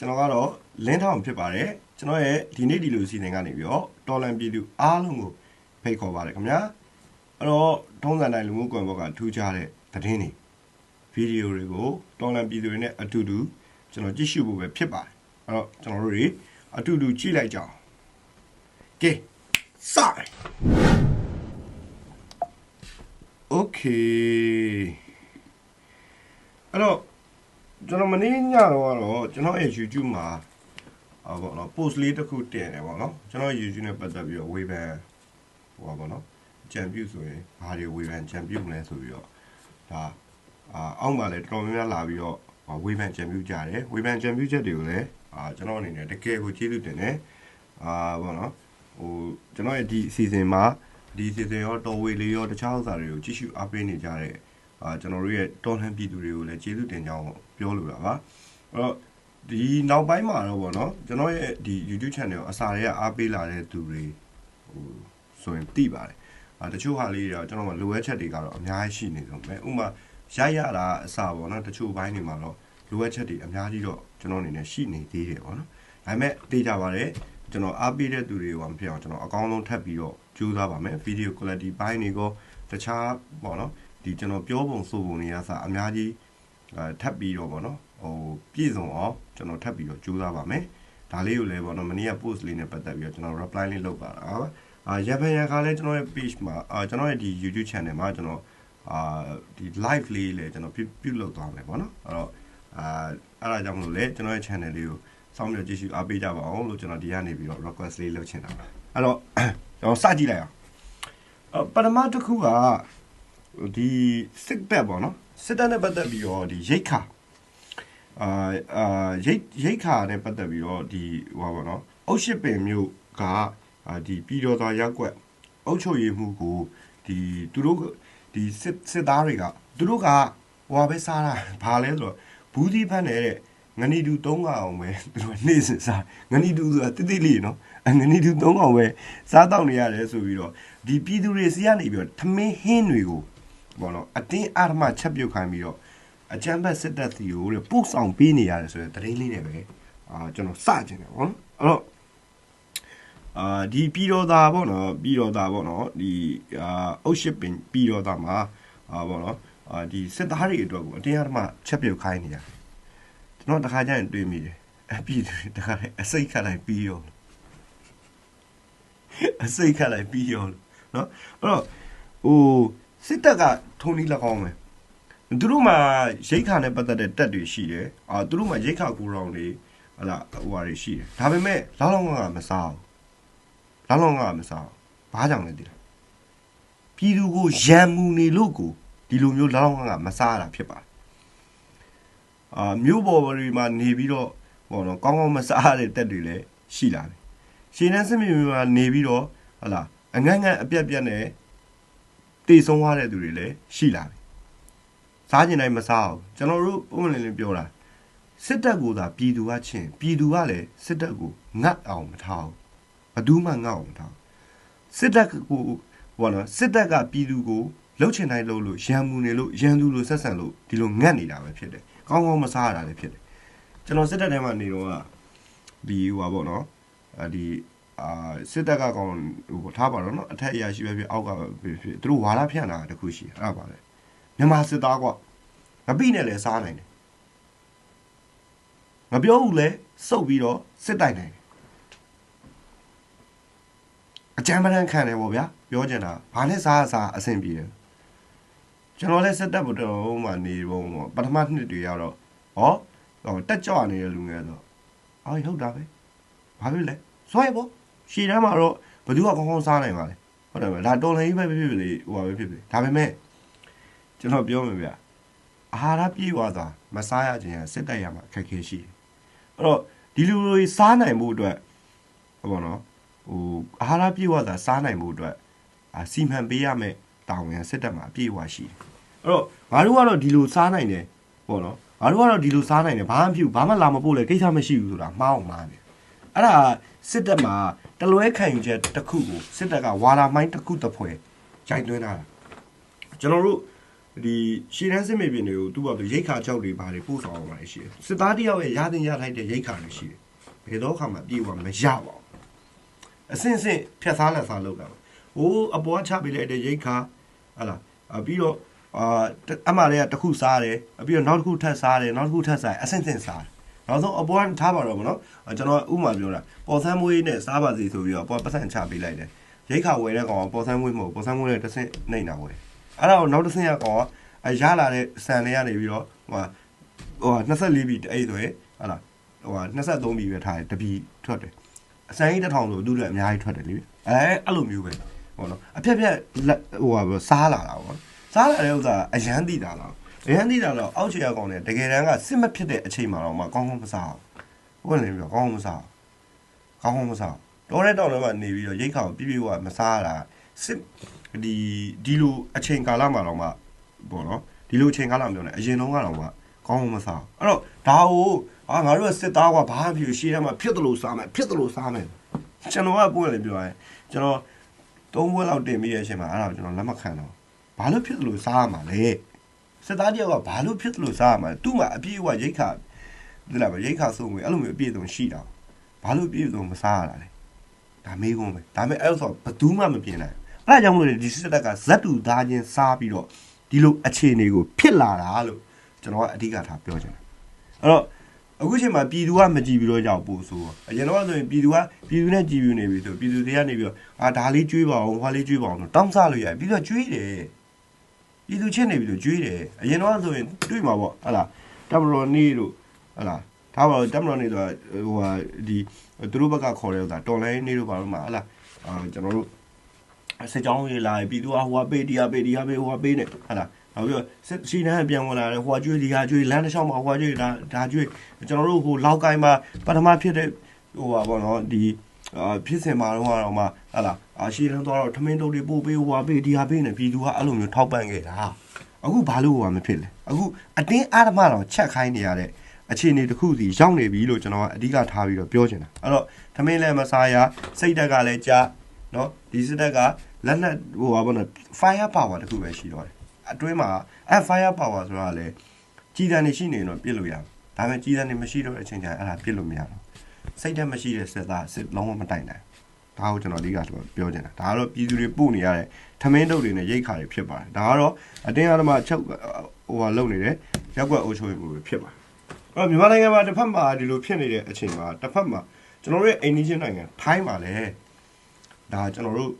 ကျွန်တော်ကတော့လင်းထောင်ဖြစ်ပါတယ်ကျွန်တော်ရဲ့ဒီနေ့ဒီလိုစီစဉ်ကနေပြီးတော့တော်လန်ပြည်သူအားလုံးကိုဖိတ်ခေါ်ပါတယ်ခင်ဗျာအဲ့တော့ထုံးစံတိုင်းလူမှုကွန်ရက်ကထူးခြားတဲ့သတင်းတွေဗီဒီယိုတွေကိုတော်လန်ပြည်သူတွေနဲ့အတူတူကျွန်တော်ကြည့်ရှုဖို့ပဲဖြစ်ပါတယ်အဲ့တော့ကျွန်တော်တို့တွေအတူတူကြည့်လိုက်ကြအောင်ကဲစတယ် Okay အဲ့တော့ ကျွန်တော်မနေ့ညတော့ကတော့ကျွန်တော်ရဲ့ YouTube မှာဟောပေါ့နော် post လေးတစ်ခုတင်တယ်ပေါ့နော်ကျွန်တော် YouTube နဲ့ပတ်သက်ပြီးတော့ဝေဖန်ဟိုပါပေါ့နော်ကြံပြုဆိုရင်ဘာတွေဝေဖန်ကြံပြုမလဲဆိုပြီးတော့ဒါအာအောက်မှာလည်းတော်တော်များများလာပြီးတော့ဝေဖန်ကြံပြုကြတယ်ဝေဖန်ကြံပြုချက်တွေကိုလည်းအာကျွန်တော်အနေနဲ့တကယ်ကိုကျေးဇူးတင်တယ်အာပေါ့နော်ဟိုကျွန်တော်ရဲ့ဒီအစီအစဉ်မှာဒီအစီအစဉ်ရောတော်ဝေလေးရောတခြားဥစ္စာတွေကိုကြည့်ရှုအားပေးနေကြတဲ့အာကျွန်တော်တို့ရဲ့တော်လှန်ပြည်သူတွေကိုလည်းကျေးဇူးတင်ကြောင်း ပြောလိုတာပါအဲ့တော့ဒီနောက်ပိုင်းမှာတော့ဗောနော်ကျွန်တော်ရဲ့ဒီ YouTube channel ကိုအစာတွေကအားပေးလာတဲ့သူတွေဟိုဆိုရင်သိပါတယ်အာတချို့ဟာလေးတွေတော့ကျွန်တော်ကလိုအပ်ချက်တွေကတော့အများကြီးရှိနေဆုံးပဲဥပမာရိုက်ရတာအစာဗောနော်တချို့ဘိုင်းတွေမှာတော့လိုအပ်ချက်တွေအများကြီးတော့ကျွန်တော်အနေနဲ့ရှိနေသေးတယ်ဗောနော်ဒါပေမဲ့သိကြပါတယ်ကျွန်တော်အားပေးတဲ့သူတွေကမဖြစ်အောင်ကျွန်တော်အကောင်းဆုံးထပ်ပြီးတော့ကြိုးစားပါမယ် video quality ဘိုင်းတွေကောတခြားဗောနော်ဒီကျွန်တော်ပြောပုံဆိုပုံတွေကစအများကြီး အဲထပ်ပြီးတော့ဗောနော်ဟိုပြည့်စုံအောင်ကျွန်တော်ထပ်ပြီးတော့ကြိုးစားပါမယ်ဒါလေးကိုလည်းဗောနော်မနေ့က post လေးနဲ့ပတ်သက်ပြီးတော့ကျွန်တော် reply လေးလုပ်ပါတာအာရပန်ရခါလည်းကျွန်တော်ရဲ့ page မှာအာကျွန်တော်ရဲ့ဒီ YouTube channel မှာကျွန်တော်အာဒီ live လေးလည်းကျွန်တော်ပြုပြုလုပ်သွားမယ်ဗောနော်အဲ့တော့အာအဲ့ဒါကြောင့်မလို့လေကျွန်တော်ရဲ့ channel လေးကိုစောင့်မျှော်ကြည့်ရှုအားပေးကြပါအောင်လို့ကျွန်တော်ဒီကနေပြီးတော့ request လေးလုပ်ချင်တာပါအဲ့တော့ကျွန်တော်စကြည့်လိုက်အောင်အပထမတစ်ခုကဒီစစ်တပ်ပေါ့နော် စစ်တပ်နဲ့ပတ်သက်ပြီးတော့ဒီရိတ်ခါအာအာရိတ်ရိတ်ခါနဲ့ပတ်သက်ပြီးတော့ဒီဟိုပါပေါ့နော်အုတ်ရှိပင်မျိုးကအာဒီပြည်တော်သားရက်ွက်အုတ်ချုပ်ရည်မှုကိုဒီသူတို့ဒီစစ်စစ်သားတွေကသူတို့ကဟိုပါပဲစားတာဘာလဲဆိုတော့ဘူးဒီဖတ်နေတဲ့ငနီတူ၃កောင်ပဲသူတို့နေစစ်စားငနီတူဆိုတာတိတိလေးနော်အငနီတူ၃កောင်ပဲစားတော့နေရတယ်ဆိုပြီးတော့ဒီပြည်သူတွေစီကနေပြီးတော့ထမင်းဟင်းတွေကို ဘောနော်အတင်းအာရမချက်ပြုတ်ခိုင်းပြီးတော့အချမ်းဘတ်စစ်တပ်စီကိုတဲ့ပို့ဆောင်ပေးနေရတယ်ဆိုတဲ့သတင်းလေးနဲ့ပဲအာကျွန်တော်စကြင်တယ်ဗောနော်အဲ့တော့အာဒီပြည်တော်သားဗောနော်ပြည်တော်သားဗောနော်ဒီအာအုတ်ရှစ်ပင်ပြည်တော်သားမှာအာဗောနော်အာဒီစစ်သားတွေအတွက်ကိုအတင်းအာရမချက်ပြုတ်ခိုင်းနေရတယ်ကျွန်တော်တခါကျရင်တွေ့မိတယ်အပြည်သူတခါအစိတ်ခတ်လိုက်ပြီးရောအစိတ်ခတ်လိုက်ပြီးရောနော်အဲ့တော့ဟိုစစ်တပ်က ထုံးနီး၎င်းပဲသူတို့မှာရိတ်ခါနဲ့ပတ်သက်တဲ့တက်တွေရှိတယ်အာသူတို့မှာရိတ်ခါကူရောင်တွေဟလာဟိုဟာတွေရှိတယ်ဒါပေမဲ့လောင်းလောင်းကမစားဘူးလောင်းလောင်းကမစားဘူးဘာကြောင့်လဲသိလားပြည်သူကိုရံမှုနေလို့ကိုဒီလိုမျိုးလောင်းလောင်းကမစားရတာဖြစ်ပါတယ်အာမြို့ပေါ်တွေမှာနေပြီးတော့ဟောတော့ကောင်းကောင်းမစားရတဲ့တက်တွေလည်းရှိလာတယ်ရှင်နှန်းစစ်မြေမြို့မှာနေပြီးတော့ဟလာအငန့်ငန့်အပြက်ပြက်နဲ့ တေဆုံးသွားတဲ့သူတွေလည်းရှိလာပြီစားကျင်တိုင်းမစားအောင်ကျွန်တော်တို့ပုံမှန်လင်းလင်းပြောတာစစ်တပ်ကိုသာပြည်သူကချင်းပြည်သူကလည်းစစ်တပ်ကိုငတ်အောင်မထားဘူးဘယ်သူမှငတ်အောင်မထားစစ်တပ်ကိုဘောနော်စစ်တပ်ကပြည်သူကိုလှုပ်ချင်တိုင်းလှုပ်လို့ရန်မှုနေလို့ရန်သူလို့ဆက်ဆံလို့ဒီလိုငတ်နေတာပဲဖြစ်တယ်ကောင်းကောင်းမစားရတာလည်းဖြစ်တယ်ကျွန်တော်စစ်တပ်ထဲမှာနေတော့ကဒီဟိုပါပေါ့နော်အဲဒီ အာစစ်တပ်ကကောင်ဟိုထားပါတော့နော်အထက်အရာရှိပဲဖြစ်အောက်ကပဲဖြစ်သူတို့ဝါလာဖြန့်တာတခုရှိအဲ့ဒါပါလေမြန်မာစစ်သားကငပိနဲ့လည်းစားနိုင်တယ်ငပြောဘူးလဲစုပ်ပြီးတော့စစ်တိုက်နိုင်တယ်အကြမ်းပန်းခံတယ်ပေါ့ဗျာပြောချင်တာဘာနဲ့စားအစားအဆင်ပြေတယ်ကျွန်တော်လည်းစက်တက်ဘုတော်မှာနေပုံပေါ့ပထမနှစ်တွေရတော့ဟောတက်ကြွနေတဲ့လူငယ်ဆိုအော်ဟုတ်တာပဲဘာဖြစ်လဲစွဲပေါ့ ရှည်တန်းမှာတော့ဘယ်သူကကောင်းကောင်းစားနိုင်ပါလဲဟုတ်တယ်ဗျဒါတော်လည်းပဲဖြစ်ဖြစ်လေဟိုပါပဲဖြစ်ဖြစ်ဒါပေမဲ့ကျွန်တော်ပြောမယ်ဗျအာဟာရပြေးသွားတာမစားရခြင်းစစ်တိုက်ရမှာအခက်ခဲရှိတယ်အဲ့တော့ဒီလူတွေစားနိုင်မှုအတွက်ဟောပေါ့နော်ဟိုအာဟာရပြေးသွားတာစားနိုင်မှုအတွက်အာစီမံပေးရမယ်တာဝန်စစ်တပ်မှာအပြည့်အဝရှိတယ်အဲ့တော့ငါတို့ကတော့ဒီလိုစားနိုင်တယ်ပေါ့နော်ငါတို့ကတော့ဒီလိုစားနိုင်တယ်ဘာမှမဖြစ်ဘူးဘာမှလာမပို့လဲကိစ္စမရှိဘူးဆိုတာမှားအောင်မှားတယ် အဲ့ဒါစစ်တပ်မှာတလွဲခံယူချက်တစ်ခုကိုစစ်တပ်ကဝါလာမိုင်းတစ်ခုတစ်ဖွဲရိုက်သွင်းတာကျွန်တော်တို့ဒီရှေ့တန်းစစ်မြေပြင်တွေကိုသူ့ဘာလို့ရိတ်ခါကြောက်တွေဘာတွေပို့ဆောင်အောင်ပါလဲရှိတယ်စစ်သားတယောက်ရဲ့ရတင်ရထိုက်တဲ့ရိတ်ခါတွေရှိတယ်ဘယ်တော့ခါမှပြေးသွားမရပါဘူးအစင်စင်ဖြတ်သားလက်စားလောက်တာဟိုးအပေါ်ချပေးလိုက်တဲ့ရိတ်ခါဟလာပြီးတော့အာအမှလည်းတစ်ခုစားတယ်ပြီးတော့နောက်တစ်ခုထပ်စားတယ်နောက်တစ်ခုထပ်စားအစင်စင်စားတယ် နောက်ဆုံးအပေါ်ကထားပါတော့မနော်ကျွန်တော်ဥမာပြောတာပေါ်ဆန်းမွေးနဲ့စားပါစီဆိုပြီးတော့ပေါ်ပတ်စံချပေးလိုက်တယ်ရိတ်ခါဝယ်တဲ့ကောင်ကပေါ်ဆန်းမွေးမဟုတ်ပေါ်ဆန်းမွေးနဲ့တစ်ဆင့်နှိမ့်တာဝယ်အဲ့ဒါကိုနောက်တစ်ဆင့်ရကောင်ကအရလာတဲ့ဆန်တွေကနေပြီးတော့ဟိုဟို24ဘီအဲ့ဆိုရင်ဟာလားဟို23ဘီပဲထားတယ်တဘီထွက်တယ်အစမ်းကြီးတစ်ထောင်ဆိုသူတို့အများကြီးထွက်တယ်လေအဲအဲ့လိုမျိုးပဲဟောနော်အဖြက်ဖြက်ဟိုဟာစားလာတာပေါ့စားလာတဲ့ဥစ္စာအရန်တိတာလားအ ရန်တိတာတော့အောက်ခြေရကောင်နဲ့တကယ်တမ်းကစစ်မဖြစ်တဲ့အချိန်မှာတော့မှကောင်းကောင်းမစားဘူးဟုတ်တယ်ပြောကောင်းကောင်းမစားကောင်းကောင်းမစားတော်တဲ့တောင်ထဲမှာနေပြီးတော့ရိတ်ခေါင်ပြပြဝမစားရတာစစ်ဒီဒီလိုအချိန်ကာလမှာတော့မှပေါ့နော်ဒီလိုအချိန်ကာလမျိုးနဲ့အရင်တုန်းကတော့မှကောင်းမစားအဲ့တော့ဒါကိုအာငါတို့ကစစ်သားကဘာဖြစ်ရှေ့ထဲမှာဖြစ်တယ်လို့စားမယ်ဖြစ်တယ်လို့စားမယ်ကျွန်တော်ကပွင့်လေပြောရင်ကျွန်တော်သုံးဘွဲလောက်တင်ပြီးရဲ့အချိန်မှာအဲ့ဒါကိုကျွန်တော်လက်မခံတော့ဘာလို့ဖြစ်တယ်လို့စားရမှာလဲ စစ်သားတယောက်ကဘာလို့ဖြစ်တယ်လို့စားရမှာလဲသူ့မှာအပြည့်အဝရိတ်ခါဒီလားရိတ်ခါစုံဝင်အဲ့လိုမျိုးအပြည့်အစုံရှိတာဘာလို့ပြည့်စုံမစားရတာလဲဒါမေးကုန်ပဲဒါပေမဲ့အဲ့ဆိုဘယ်သူမှမပြင်နိုင်အဲ့ဒါကြောင့်မလို့ဒီစစ်တပ်ကဇက်တူသားချင်းစားပြီးတော့ဒီလိုအခြေအနေကိုဖြစ်လာတာလို့ကျွန်တော်ကအဓိကထားပြောချင်တယ်အဲ့တော့အခုချိန်မှာပြည်သူကမကြည်ပြီးတော့ကြောက်ပို့ဆိုအရင်တော့ဆိုရင်ပြည်သူကပြည်သူနဲ့ကြည်ပြီးနေပြီဆိုပြည်သူတွေကနေပြီးတော့အာဒါလေးကျွေးပါအောင်ဟွာလေးကျွေးပါအောင်တောင်းစားလို့ရတယ်ပြီးတော့ကျွေးတယ် ပြည်သူချင်းနေပြီးတော့ကျွေးတယ်အရင်တော့ဆိုရင်တွေ့မှာပေါ့ဟလာတမတော်နေတို့ဟလာဒါပါတော့တမတော်နေဆိုဟိုဟာဒီသူတို့ဘက်ကခေါ်တဲ့ဥစ္စာတော်လိုင်းနေတို့ပါတော့မှာဟလာအာကျွန်တော်တို့စစ်ကြောင်းရေးလာပြည်သူကဟိုဟာပေးဒီဟာပေးဒီဟာပေးဟိုဟာပေးနေဟလာနောက်ပြီးတော့စစ်ရှိတန်းပြန်ဝင်လာတယ်ဟိုကျွေးဒီဟာကျွေးလမ်းတစ်လျှောက်မှာဟိုကျွေးဒါဒါကျွေးကျွန်တော်တို့ဟိုလောက်ကိုင်းမှာပထမဖြစ်တဲ့ဟိုပါဘောနော်ဒီ အာဖြစ်စင်မှာတော့ကတော့မှဟာလာအာရှိတန်းသွားတော့ထမင်းတုပ်တွေပို့ပေးဟိုဟာပေးဒီဟာပေးနေပြည်သူကအဲ့လိုမျိုးထောက်ပံ့ခဲ့တာအခုဘာလို့ဟိုဟာမဖြစ်လဲအခုအတင်းအားဓမ္မတော့ချက်ခိုင်းနေရတဲ့အခြေအနေတစ်ခုစီရောက်နေပြီလို့ကျွန်တော်ကအဓိကထားပြီးတော့ပြောချင်တာအဲ့တော့ထမင်းလည်းမစားရစိတ်တက်ကလည်းကြာနော်ဒီစစ်တက်ကလက်နက်ဟိုပါဘောနော် fire power တခုပဲရှိတော့တယ်အတွင်းမှာအဲ fire power ဆိုတာလေကြီးတန်းနေရှိနေတော့ပြစ်လို့ရဒါပေမဲ့ကြီးတန်းနေမရှိတော့တဲ့အချိန်ကျရင်အဲ့ဒါပြစ်လို့မရတော့ စိတ်ထဲမရှိတဲ့စစ်သားစစ်လုံးဝမတိုင်နိုင်ဒါကိုကျွန်တော်အဓိကပြောချင်တာဒါကတော့ပြည်သူတွေပို့နေရတဲ့ထမင်းတုပ်တွေနဲ့ရိတ်ခါတွေဖြစ်ပါတယ်ဒါကတော့အတင်းအဓမ္မချုပ်ဟိုဟာလုပ်နေတဲ့ရက်ွက်အိုးချိုးမှုတွေဖြစ်ပါတယ်အဲ့တော့မြန်မာနိုင်ငံမှာတစ်ဖက်မှာဒီလိုဖြစ်နေတဲ့အချိန်မှာတစ်ဖက်မှာကျွန်တော်တို့ရဲ့အိန္ဒိယနိုင်ငံထိုင်းမှာလည်းဒါကျွန်တော်တို့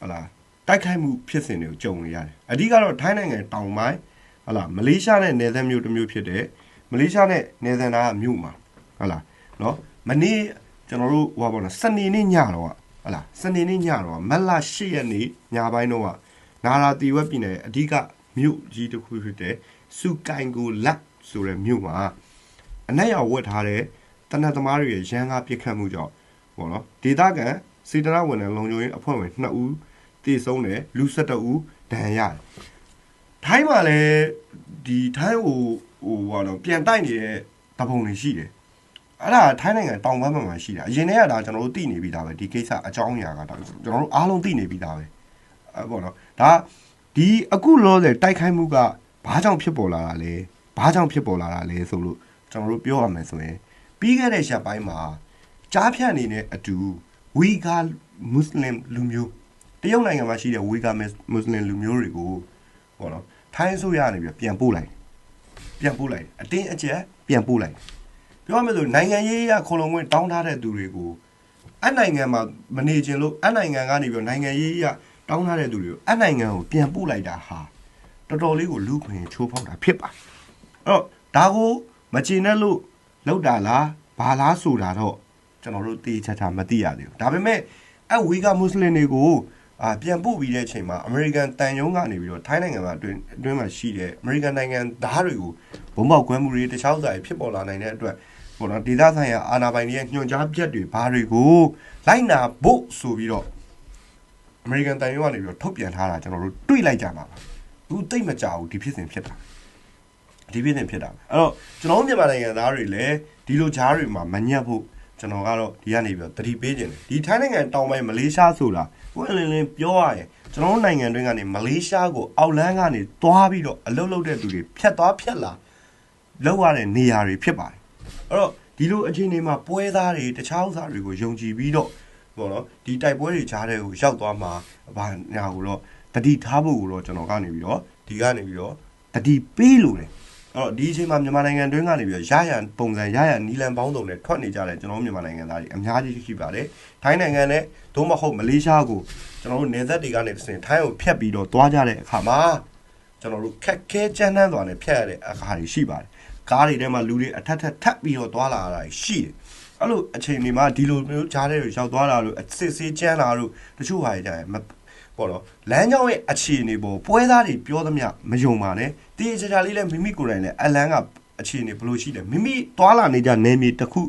ဟလာတိုက်ခိုက်မှုဖြစ်စဉ်တွေကိုကြုံနေရတယ်အဓိကတော့ထိုင်းနိုင်ငံတောင်ပိုင်းဟလာမလေးရှားနဲ့နယ်စပ်မြို့တစ်မြို့ဖြစ်တဲ့မလေးရှားနဲ့နယ်စပ်နာမြို့မှာဟလာနော် မနေ့ကျွန်တော်တို့ဟိုပါဘောနော်စနေနေ့ညတော့ဟလာစနေနေ့ညတော့မက်လာ၈ရက်နေ့ညပိုင်းတော့နာရာတီဝက်ပြည်နယ်အဓိကမြို့ကြီးတစ်ခုဖြစ်တဲ့စူကိုင်ကိုလက်ဆိုတဲ့မြို့မှာအနက်ရောက်ဝတ်ထားတဲ့တနက်သမားတွေရဲ့ရန်ကားပြစ်ခတ်မှုကြောင့်ပေါ့နော်ဒေသခံစေတနာဝန်ထမ်းလုံခြုံရေးအဖွဲ့ဝင်2ဦးတည်ဆုံးတယ်လူ12ဦးဒဏ်ရာရတယ်ထိုင်းမှာလည်းဒီထိုင်းဟိုဟိုဘာလို့ပြန်တိုက်နေတဲ့တပုံတွေရှိတယ် အဲ့ဒါထိုင်းနိုင်ငံတောင်ဘက်မှာရှိတာအရင်တည်းကဒါကျွန်တော်တို့သိနေပြီးသားပဲဒီကိစ္စအကြောင်းအရာကဒါကျွန်တော်တို့အားလုံးသိနေပြီးသားပဲအဲ့ပေါ့နော်ဒါဒီအခုလောဆယ်တိုက်ခိုက်မှုကဘာကြောင့်ဖြစ်ပေါ်လာတာလဲဘာကြောင့်ဖြစ်ပေါ်လာတာလဲဆိုလို့ကျွန်တော်တို့ပြောရမယ်ဆိုရင်ပြီးခဲ့တဲ့ရက်ပိုင်းမှာကြားဖြတ်နေတဲ့အတူဝီဂါမွတ်စလင်လူမျိုးတရုတ်နိုင်ငံမှာရှိတဲ့ဝီဂါမွတ်စလင်လူမျိုးတွေကိုပေါ့နော်ထိုင်းဆိုရနေပြီးပြန်ပို့လိုက်ပြန်ပို့လိုက်အတင်းအကျပ်ပြန်ပို့လိုက် ပြောရမယ်ဆိုနိုင်ငံရေးရခုံလုံးဝင်တောင်းထားတဲ့သူတွေကိုအနိုင်ငံမှာမနေခြင်းလို့အနိုင်ငံကနေပြီးနိုင်ငံရေးရတောင်းထားတဲ့သူတွေကိုအနိုင်ငံကိုပြန်ပို့လိုက်တာဟာတော်တော်လေးကိုလူခွင့်ချိုးဖောက်တာဖြစ်ပါအဲ့တော့ဒါကိုမချင်တဲ့လို့လောက်တာလားဘာလားဆိုတာတော့ကျွန်တော်တို့တေးချာချာမသိရသေးဘူးဒါပေမဲ့အဝီကမွတ်စလင်တွေကိုအာပြန်ပို့ပြီးတဲ့အချိန်မှာအမေရိကန်တန်ယုံကနေပြီးတော့ထိုင်းနိုင်ငံမှာအတွင်းအတွင်းမှာရှိတဲ့အမေရိကန်နိုင်ငံသားတွေကိုဘုံပေါက်ကွဲမှုတွေတခြားဥစ္စာတွေဖြစ်ပေါ်လာနိုင်တဲ့အတွက် ပေါ့နော်ဒေသဆိုင်ရာအာဏာပိုင်တွေရဲ့ညွှန်ကြားပြတ်တွေဘာတွေကိုလိုက်နာဖို့ဆိုပြီးတော့အမေရိကန်တန်ယုံကနေပြီးတော့ထုတ်ပြန်ထားတာကျွန်တော်တို့တွေ့လိုက်ကြမှာပါဘူးတိတ်မကြဘူးဒီဖြစ်စဉ်ဖြစ်တာဒီဖြစ်စဉ်ဖြစ်တာအဲ့တော့ကျွန်တော်တို့မြန်မာနိုင်ငံသားတွေလည်းဒီလိုဂျားတွေမှာမညက်ဖို့မကျွန်တော်ကတော့ဒီကနေပြီးတော့တတိပေးခြင်းတယ်ဒီထိုင်းနိုင်ငံတောင်ပိုင်းမလေးရှားဆိုတာကိုယ်လင်းလင်းပြောရရင်ကျွန်တော်တို့နိုင်ငံတွင်းကနေမလေးရှားကိုအောက်လန်းကနေသွားပြီးတော့အလုပ်လုပ်တဲ့သူတွေဖြတ်သွားဖြတ်လာလောက်ရတဲ့နေရာတွေဖြစ်ပါတယ် အဲ့တော့ဒီလိုအခြေအနေမှာပွဲသားတွေတခြားဥစ္စာတွေကိုယုံကြည်ပြီးတော့ပေါ့နော်ဒီတိုက်ပွဲတွေကြားတဲ့ကိုရောက်သွားမှာဘာညာကိုတော့တတိထားဖို့ကိုတော့ကျွန်တော်ကနေပြီးတော့ဒီကနေပြီးတော့တတိပေးလို့တယ်အဲ့တော့ဒီအချိန်မှာမြန်မာနိုင်ငံတွင်းကနေပြီးတော့ရရန်ပုံစံရရန်နီလန်ပေါင်းစုံနဲ့ထွက်နေကြတဲ့ကျွန်တော်တို့မြန်မာနိုင်ငံသားတွေအများကြီးရှိပါတယ်ထိုင်းနိုင်ငံနဲ့သို့မဟုတ်မလေးရှားကိုကျွန်တော်တို့နေသက်တွေကနေတစ်ဆင့်ထိုင်းကိုဖျက်ပြီးတော့သွားကြတဲ့အခါမှာကျွန်တော်တို့ခက်ခဲကြမ်းတမ်းစွာနဲ့ဖျက်ရတဲ့အခါတွေရှိပါတယ် ကားတွေထဲမှာလူတွေအထက်ထက်ထပ်ပြီးတော့သွားလာရတာရှိတယ်အဲ့လိုအချိန်ဒီမှာဒီလိုမျိုးကြားတဲ့ရောက်သွားတာလို့အစစ်ဆေးကြမ်းလာလို့တချို့ဟာတွေကြရင်မပေါ့တော့လမ်းကြောင်းရဲ့အခြေအနေပေါ်ပွဲသားတွေပြောသမျှမယုံပါနဲ့တည်ကြကြလေးလည်းမိမိကိုယ်တိုင်လည်းအလန်းကအခြေအနေဘယ်လိုရှိလဲမိမိသွားလာနေကြနေမြေတစ်ခု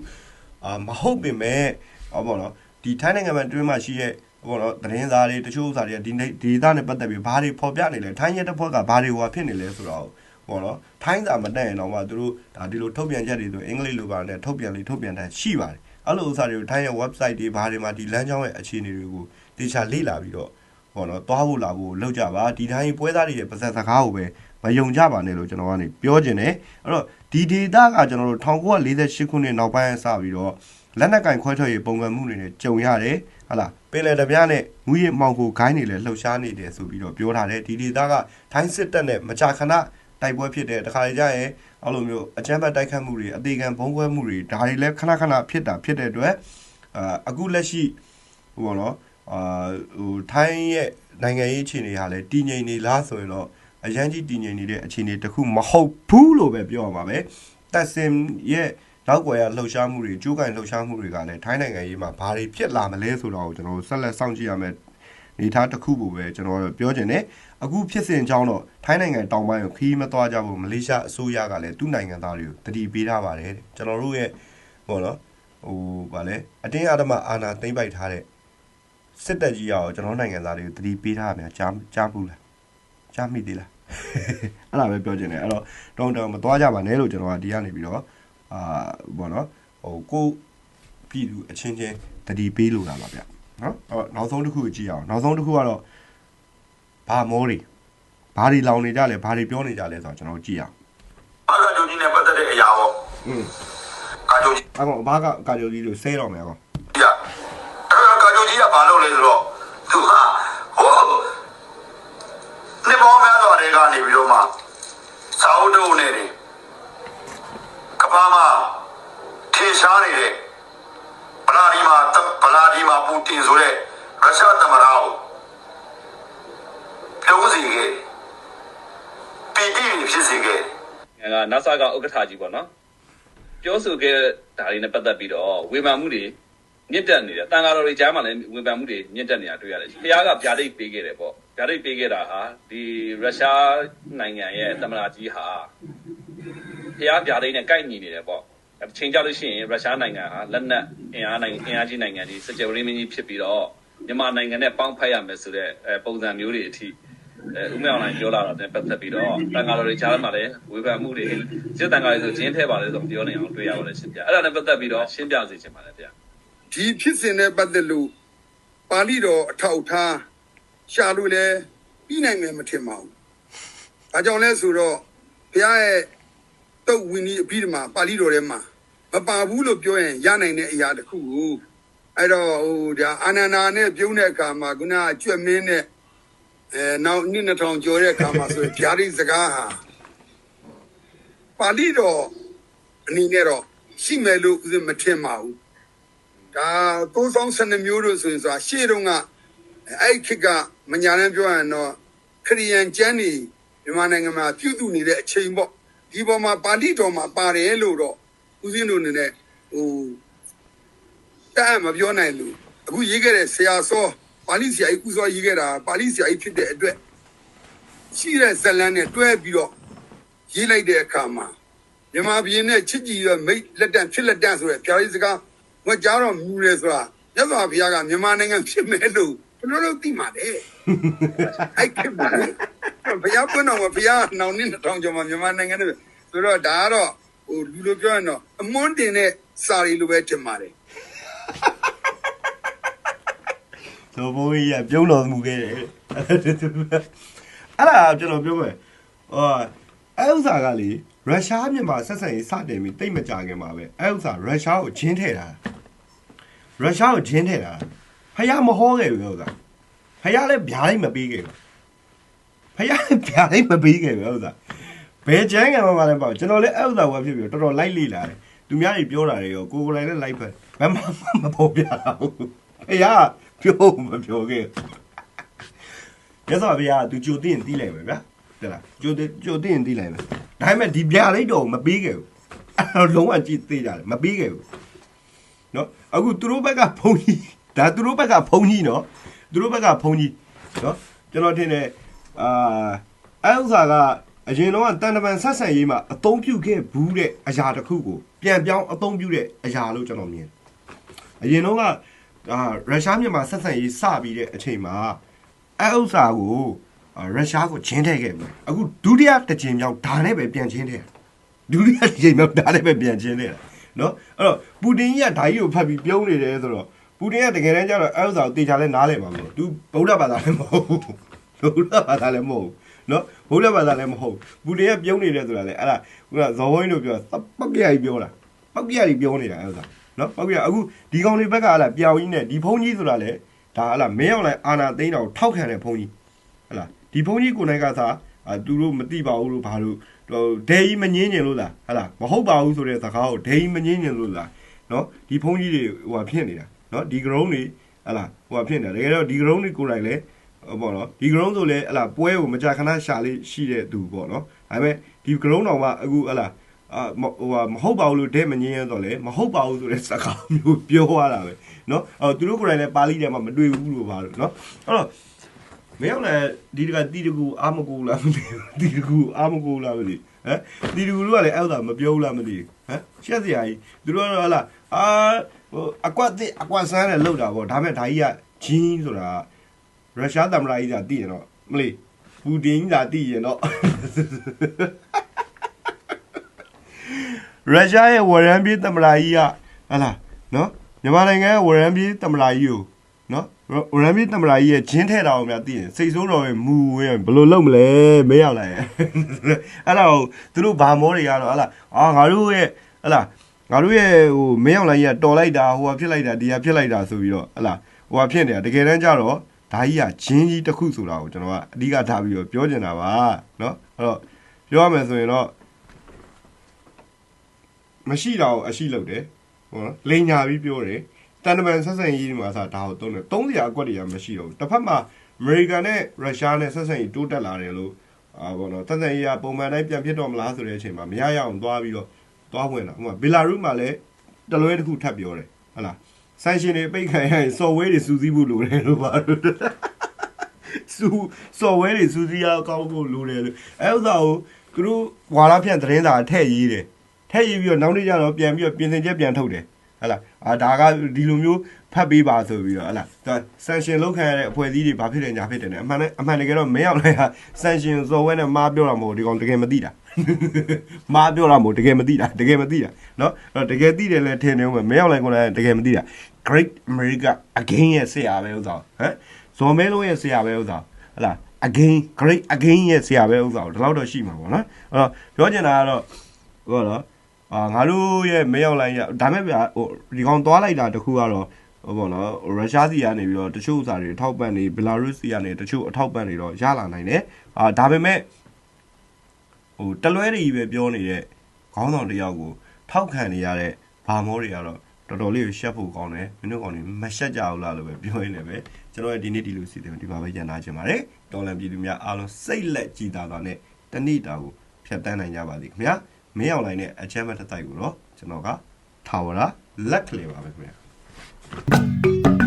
အာမဟုတ်ပင်မဲ့ဟောပေါ့နော်ဒီထိုင်းနိုင်ငံမှာတွင်းမှာရှိရဲ့ပေါ့နော်သတင်းစာတွေတချို့ဥစ္စာတွေကဒီနေ့ဒီသားနဲ့ပတ်သက်ပြီးဘာတွေဖော်ပြနေလဲထိုင်းရဲတစ်ဖွဲ့ကဘာတွေဟိုဖြစ်နေလဲဆိုတော့ ပေါ့နော်ထိုင်းစာမတက်ရင်တော့မှသူတို့ဒါဒီလိုထုတ်ပြန်ချက်တွေဆိုအင်္ဂလိပ်လိုပါနဲ့ထုတ်ပြန်လေးထုတ်ပြန်တဲ့ရှိပါတယ်အဲ့လိုဥစ္စာတွေကိုထိုင်းရဲ့ website တွေဘာတွေမှာဒီလမ်းကြောင်းရဲ့အခြေအနေတွေကိုတေချာလေ့လာပြီးတော့ပေါ့နော်သွားဖို့လာဖို့လောက်ကြပါဒီတိုင်းပွဲသားတွေရဲ့ပါဇက်စကားကိုပဲမယုံကြပါနဲ့လို့ကျွန်တော်ကနေပြောချင်တယ်အဲ့တော့ဒီဒေတာကကျွန်တော်တို့1948ခုနှစ်နောက်ပိုင်းအစပြီးတော့လက်နက်ကင်ခွဲထွက်ရေးပုံစံမှုတွေနဲ့ကြုံရတယ်ဟလာပင်လယ်တပြားနဲ့ငွေရမောင်ကိုဂိုင်းတွေလည်းလှုပ်ရှားနေတယ်ဆိုပြီးတော့ပြောထားတယ်ဒီဒေတာကထိုင်းစစ်တပ်နဲ့မကြာခဏ တိုက်ပွဲဖြစ်တဲ့တခါလေကြာရင်အဲ့လိုမျိုးအကြမ်းဖက်တိုက်ခတ်မှုတွေအသေးခံဘုံခွဲမှုတွေဒါတွေလည်းခဏခဏဖြစ်တာဖြစ်တဲ့အတွက်အာအခုလက်ရှိဟိုပေါ့နော်အာဟိုထိုင်းရဲ့နိုင်ငံရေးအခြေအနေဟာလည်းတည်ငြိမ်နေလားဆိုရင်တော့အရန်ကြီးတည်ငြိမ်နေတဲ့အခြေအနေတစ်ခုမဟုတ်ဘူးလို့ပဲပြောရမှာပဲတက်စင်ရဲ့နောက်ွယ်ရလှုပ်ရှားမှုတွေကျိုးကန်လှုပ်ရှားမှုတွေကလည်းထိုင်းနိုင်ငံရေးမှာဘာတွေဖြစ်လာမလဲဆိုတော့ကျွန်တော်တို့ဆက်လက်စောင့်ကြည့်ရမယ် နေသားတစ်ခုကိုပဲကျွန်တော်ပြောချင်တယ်အခုဖြစ်စဉ်ကြောင်းတော့ထိုင်းနိုင်ငံတောင်ပိုင်းကိုခီးမသွားကြဘူးမလေးရှားအစိုးရကလည်းသူ့နိုင်ငံသားတွေကိုတတိပေးထားပါတယ်တဲ့ကျွန်တော်တို့ရဲ့ဟောနော်ဟိုဗာလဲအတင်းအဓမ္မအာဏာသိမ်းပိုက်ထားတဲ့စစ်တပ်ကြီးရောကျွန်တော်နိုင်ငံသားတွေကိုတတိပေးထားများကြားကြားဘူးလားကြားမိသေးလားအဲ့ဒါပဲပြောချင်တယ်အဲ့တော့တောင်းတောင်းမသွားကြပါနဲ့လို့ကျွန်တော်ကဒီကနေပြီးတော့အာဘောနော်ဟိုကိုပြည်သူအချင်းချင်းတတိပေးလို့လာပါဗျ နော်အဲ့နောက်ဆုံးတစ်ခုကြည့်အောင်နောက်ဆုံးတစ်ခုကတော့ဘာမောတွေဘာတွေလောင်နေကြလဲဘာတွေပြောနေကြလဲဆိုတော့ကျွန်တော်ကြည့်အောင်ဘာသာကြုံကြီးနဲ့ပတ်သက်တဲ့အရာပေါ့อืมကာကြုံကြီးအကောင်ဘာကကာဂျိုကြီးလို့ဆဲတော့မယ်အကောင်ကအဲကာကြုံကြီးကဘာလုပ်လဲဆိုတော့သူကဟိုနေပေါင်းများစွာတွေကနေပြီးတော့မှစာအုပ်တုပ်နေတယ်ကဘာမှာထင်ရှားနေတဲ့ဗလာဒီမာဗလာဒီမာ ပူတင်ဆိုတဲ့ရုရှားသမ္မတကိုပြုံးစီခဲ့ပီတိဖြစ်စေခဲ့က NASA ကဥက္ကဋ္ဌကြီးပေါ့နော်ပြောဆိုခဲ့ဒါတွေနဲ့ပတ်သက်ပြီးတော့ဝေဖန်မှုတွေမြင့်တက်နေတယ်တန်ဃာတော်တွေကြားမှာလည်းဝေဖန်မှုတွေမြင့်တက်နေတာတွေ့ရတယ်ဘုရားကဗျာဒိတ်ပေးခဲ့တယ်ပေါ့ဗျာဒိတ်ပေးခဲ့တာဟာဒီရုရှားနိုင်ငံရဲ့သမ္မတကြီးဟာဘုရားဗျာဒိတ်နဲ့ကိုက်ညီနေတယ်ပေါ့ အချိန်ကြလို့ရှိရင်ရုရှားနိုင်ငံဟာလက်နက်အင်အားနိုင်ငံအင်အားကြီးနိုင်ငံကြီးစကြဝဠာမင်းကြီးဖြစ်ပြီးတော့မြန်မာနိုင်ငံနဲ့ပေါင်းဖက်ရမယ်ဆိုတဲ့အဲပုံစံမျိုးတွေအထိအဲဦးမြောင်နိုင်ပြောလာတာနဲ့ပတ်သက်ပြီးတော့တန်ဃာတော်တွေကြားမှာလည်းဝေဖန်မှုတွေစစ်တန်ဃာတွေဆိုကျင်းထဲပါလေဆိုပြောနေအောင်တွေ့ရပါတယ်ရှင်ဗျအဲ့ဒါနဲ့ပတ်သက်ပြီးတော့ရှင်းပြစေချင်ပါတယ်ဗျဒီဖြစ်စဉ်နဲ့ပတ်သက်လို့ပါဠိတော်အထောက်အထားရှာလို့လည်းပြီးနိုင်မယ်မထင်ပါဘူး။ဘာကြောင့်လဲဆိုတော့ဘုရားရဲ့ တုတ်ဝင်းကြီးအပြီးတမှာပါဠိတော်ထဲမှာမပါဘူးလို့ပြောရင်ရနိုင်တဲ့အရာတစ်ခုကိုအဲ့တော့ဟိုဒါအာနန္ဒာနဲ့ပြုံးတဲ့အခါမှာခုနကကြွက်မင်းနဲ့အဲနောက်နှစ်2000ကျော်တဲ့အခါမှာဆိုရင်ဗျာဒိတ်စကားဟာပါဠိတော်အနေနဲ့တော့ရှိမယ်လို့ဦးဇင်းမထင်ပါဘူး။ဒါတိုးဆောင်12မျိုးလို့ဆိုရင်ဆိုတာရှေ့တုန်းကအဲ့ဒီခေတ်ကမညာနဲ့ပြောရရင်တော့ခရီးယန်ကျမ်းနေမြန်မာနိုင်ငံမှာပြုစုနေတဲ့အချိန်ပေါ့ ဒီပေါ်မှာပါဠိတော်မှာပါတယ်လို့တော့ဦးဇင်းတို့အနေနဲ့ဟိုတားမပြောနိုင်လို့အခုရေးခဲ့တဲ့ဆရာစောပါဠိဆရာကြီးကုစောရေးခဲ့တာပါဠိဆရာကြီးဖြစ်တဲ့အတွက်ရှိတဲ့ဇတ်လန်းနဲ့တွဲပြီးတော့ရေးလိုက်တဲ့အခါမှာမြန်မာပြည်နဲ့ချစ်ကြည်ရမိတ်လက်တန့်ဖြစ်လက်တန့်ဆိုတဲ့ဖြာလေးစကားမကြောက်တော့မူလေဆိုတာမြတ်စွာဘုရားကမြန်မာနိုင်ငံဖြစ်မယ်လို့ဘယ်လိုလုပ်သိမှာလဲအဲ့ကိပါလေ ဘုရားပွင့်တော်မှာဘုရားနောင်နှစ်2000ကျော်မှာမြန်မာနိုင်ငံနဲ့ဆိုတော့ဒါကတော့ဟိုလူလိုပြောရင်တော့အမွန်းတင်တဲ့စာရီလိုပဲထင်ပါတယ်တော်ဘိုးကြီးကပြုံးတော်မူခဲ့တယ်အဲ့ဒါကျွန်တော်ပြောမယ်ဟောအဲ့ဥစ္စာကလေရုရှားမြန်မာဆက်ဆံရေးစတင်ပြီးတိတ်မကြခင်မှာပဲအဲ့ဥစ္စာရုရှားကိုဂျင်းထဲတာရုရှားကိုဂျင်းထဲတာဖယားမဟောခဲ့ဘူးဥစ္စာဖယားလည်းဗျားလိုက်မပေးခဲ့ဘူး ဖယားလည်းဗျာလိုက်မပေးခဲ့ဘူးဥစ္စာဘယ်ချမ်းကမှမလဲပေါ့ကျွန်တော်လည်းအဲ့ဥစ္စာဝယ်ဖြစ်ပြီးတော့တော်တော်လိုက်လေလာတယ်သူများတွေပြောတာတွေရောကိုယ်ကိုယ်တိုင်လည်းလိုက်ဖက်ဘယ်မှမပေါ်ပြတာဘူးဖယားပြောမပြောခဲ့ရသော်ဗျာသူကြိုသိရင်သိလိုက်မယ်ဗျာတဲ့လားကြိုသိကြိုသိရင်သိလိုက်မယ်ဒါပေမဲ့ဒီဗျာလိုက်တော့မပေးခဲ့ဘူးအဲ့တော့လုံးဝကြည့်သေးကြတယ်မပေးခဲ့ဘူးနော်အခုသူတို့ဘက်ကဖုန်းကြီးဒါသူတို့ဘက်ကဖုန်းကြီးနော်သူတို့ဘက်ကဖုန်းကြီးနော်ကျွန်တော်ထင်တယ် အာအဲ့ဥစ္စာကအရင်တော့တန်တပန်ဆက်ဆံရေးမှာအသုံးပြုခဲ့ဘူးတဲ့အရာတစ်ခုကိုပြန်ပြောင်းအသုံးပြုတဲ့အရာလို့ကျွန်တော်မြင်အရင်တော့ကအာရုရှားမြန်မာဆက်ဆံရေးစပြီးတဲ့အချိန်မှာအဲ့ဥစ္စာကိုအာရုရှားကိုချင်းထည့်ခဲ့ပြီအခုဒုတိယတစ်ချိန်မြောက်ဒါနဲ့ပဲပြန်ချင်းထည့်ဒုတိယတစ်ချိန်မြောက်ဒါနဲ့ပဲပြန်ချင်းထည့်တာနော်အဲ့တော့ပူတင်ကြီးကဓာကြီးကိုဖတ်ပြီးပြုံးနေတယ်ဆိုတော့ပူတင်ကတကယ်တမ်းကျတော့အဲ့ဥစ္စာကိုတေချာလဲနားလည်ပါမလို့ तू ဗုဒ္ဓဘာသာလည်းမဟုတ်ဘူး ဗုဒ္ဓဘာသာလည်းမဟုတ်ဘူးနော်ဗုဒ္ဓဘာသာလည်းမဟုတ်ဘူးပူတင်ကပြုံးနေတယ်ဆိုတာလေအဲ့ဒါခုနဇော်ဝင်းတို့ပြောတာပောက်ပြကြီးပြောတာပောက်ပြကြီးပြောနေတာအဲ့ဥစ္စာနော်ပောက်ပြအခုဒီကောင်လေးဘက်ကဟလာပြောင်ကြီးနဲ့ဒီဖုန်းကြီးဆိုတာလေဒါဟလာမင်းအောင်လိုက်အာနာသိန်းတော်ထောက်ခံတဲ့ဖုန်းကြီးဟလာဒီဖုန်းကြီးကိုနိုင်ကစားအာသူတို့မသိပါဘူးလို့ဘာလို့ဟိုဒဲကြီးမငင်းညင်လို့လားဟလာမဟုတ်ပါဘူးဆိုတဲ့စကားကိုဒဲကြီးမငင်းညင်လို့လားနော်ဒီဖုန်းကြီးတွေဟိုဟာဖြစ်နေတာနော်ဒီ ground တွေဟလာဟိုဟာဖြစ်နေတာတကယ်တော့ဒီ ground တွေကိုယ်တိုင်လည်းဟို ပေါ့နော်ဒီ ground ဆိုလဲဟလာပွဲကိုမကြာခဏရှာလေးရှိတဲ့သူပေါ့နော်ဒါပေမဲ့ဒီ ground တော်မှာအခုဟလာအာဟိုဟာမဟုတ်ပါဘူးလို့ဒဲမငင်းရတော့လေမဟုတ်ပါဘူးဆိုတဲ့စကားမျိုးပြောရတာပဲနော်အော်သူတို့ကိုယ်တိုင်လည်းပါဠိထဲမှာမတွေ့ဘူးလို့ပါလို့နော်အဲ့တော့မင်းလည်းဒီတကတီတကူအာမကူလားမသိဘူးတီတကူအာမကူလားမသိဟမ်တီတကူတို့ကလည်းအဲ့ဒါမပြောဘူးလားမသိဟမ်ရှက်စရာကြီးသူတို့ကတော့ဟလာအာဟိုအကွက်တစ်အကွက်ဆန်းနဲ့လောက်တာပေါ့ဒါပေမဲ့ဒါကြီးကဂျင်းဆိုတာ ရုရှားသမ္မတကြီးကတည်ရင်တော့မလေးပူတင်ကြီးကတည်ရင်တော့ရုရှားရဲ့ဝရမ်းပြေးသမ္မတကြီးကဟလာနော်မြန်မာနိုင်ငံရဲ့ဝရမ်းပြေးသမ္မတကြီးကိုနော်ဝရမ်းပြေးသမ္မတကြီးရဲ့ဂျင်းထဲတာအောင်များတည်ရင်စိတ်ဆိုးတော်ရဲ့မူရဲ့ဘယ်လိုလုပ်မလဲမရောက်လာရဲ့အဲ့တော့သူတို့ဘာမောတွေကတော့ဟလာအာငါတို့ရဲ့ဟလာငါတို့ရဲ့ဟိုမင်းအောင်လိုင်းကြီးကတော်လိုက်တာဟိုဟာဖြစ်လိုက်တာဒီဟာဖြစ်လိုက်တာဆိုပြီးတော့ဟလာဟိုဟာဖြစ်နေတာတကယ်တမ်းကျတော့ ဒါကြီးကဂျင်းကြီးတစ်ခုဆိုတာကိုကျွန်တော်ကအဓိကထားပြီးတော့ပြောချင်တာပါเนาะအဲ့တော့ပြောရမယ်ဆိုရင်တော့မရှိတာကိုအရှိလုပ်တယ်ဟောနော်လိန်ညာပြီးပြောတယ်တန်တမန်ဆက်ဆံရေးမှာဆိုဒါကိုသုံးတယ်သုံးစရာအကွက်တွေကမရှိတော့ဘူးတစ်ဖက်မှာအမေရိကန်နဲ့ရုရှားနဲ့ဆက်ဆံရေးတိုးတက်လာတယ်လို့အာဘောနော်ဆက်ဆံရေးကပုံမှန်တိုင်းပြန်ဖြစ်တော့မလားဆိုတဲ့အချိန်မှာမရရအောင်သွားပြီးတော့သွားဝင်တာဥပမာဘီလာရုမှာလည်းတလွဲတစ်ခုထပ်ပြောတယ်ဟုတ်လား ဆန်ရှင်တွေပိတ်ခံရရင် software တွေစူးစီးဖို့လိုတယ်လို့ပါတော့စူ software တွေစူးစီးရအောင်ကောင်းဖို့လိုတယ်လို့အဲဥစ္စာကိုသူတို့ဝါလာဖြန့်သတင်းစာထည့်ရေးတယ်ထည့်ရေးပြီးတော့နောက်နေ့ကျတော့ပြန်ပြီးတော့ပြင်ဆင်ချက်ပြန်ထုတ်တယ် ဟလာအာဒါကဒီလိုမျိုးဖတ်ပေးပါဆိုပြီးတော့ဟလာသူဆန်ရှင်လောက်ခံရတဲ့အဖွဲ့အစည်းတွေဘာဖြစ်တယ်ညာဖြစ်တယ်နဲ့အမှန်နဲ့အမှန်တကယ်တော့မင်းအောင်လိုက်ဟာဆန်ရှင်ဇော်ဝဲနဲ့မားပြောတာမဟုတ်ဒီကောင်တကယ်မသိတာမားပြောတာမဟုတ်တကယ်မသိတာတကယ်မသိတာเนาะအဲ့တော့တကယ်သိတယ်လဲထင်နေဦးမယ်မင်းအောင်လိုက်ကိုလည်းတကယ်မသိတာ Great America again ရဲ့ဆရာပဲဥစ္စာဟမ်ဇော်မဲလုံးရဲ့ဆရာပဲဥစ္စာဟလာ again great again ရဲ့ဆရာပဲဥစ္စာဒီလောက်တော့ရှိမှာပေါ့နော်အဲ့တော့ပြောချင်တာကတော့ဟောတော့ အာငါတို့ရဲ့မရောက်လိုက်ရဒါမဲ့ဗျာဟိုဒီကောင်သွားလိုက်တာတခုကတော့ဟိုပေါ့နော်ရုရှားစီကနေပြီးတော့တချို့ဥစားတွေအထောက်ပံ့နေဘယ်လာရုစ်စီကနေတချို့အထောက်ပံ့နေတော့ရလာနိုင်တယ်အာဒါပေမဲ့ဟိုတလွဲတွေကြီးပဲပြောနေတဲ့ခေါင်းဆောင်တယောက်ကိုထောက်ခံနေရတဲ့ဗာမောတွေကတော့တော်တော်လေးကိုရှက်ဖို့ကောင်းတယ်မင်းတို့ကောင်တွေမရှက်ကြဘူးလားလို့ပဲပြောရင်းလည်းပဲကျွန်တော်ရဲ့ဒီနေ့ဒီလိုစီစဉ်ဒီမှာပဲညံနာခြင်းပါတယ်တော်လန်ပြည်သူများအားလုံးစိတ်လက်ကြည်သာသာနဲ့တဏိတာကိုဖြတ်တန်းနိုင်ကြပါစေခင်ဗျာ မင်းအောင်လိုင်းနဲ့အချမ်းမတစ်တိုက်ကိုတော့ကျွန်တော်ကထာဝရလက်ကလေးပါပဲခင်ဗျာ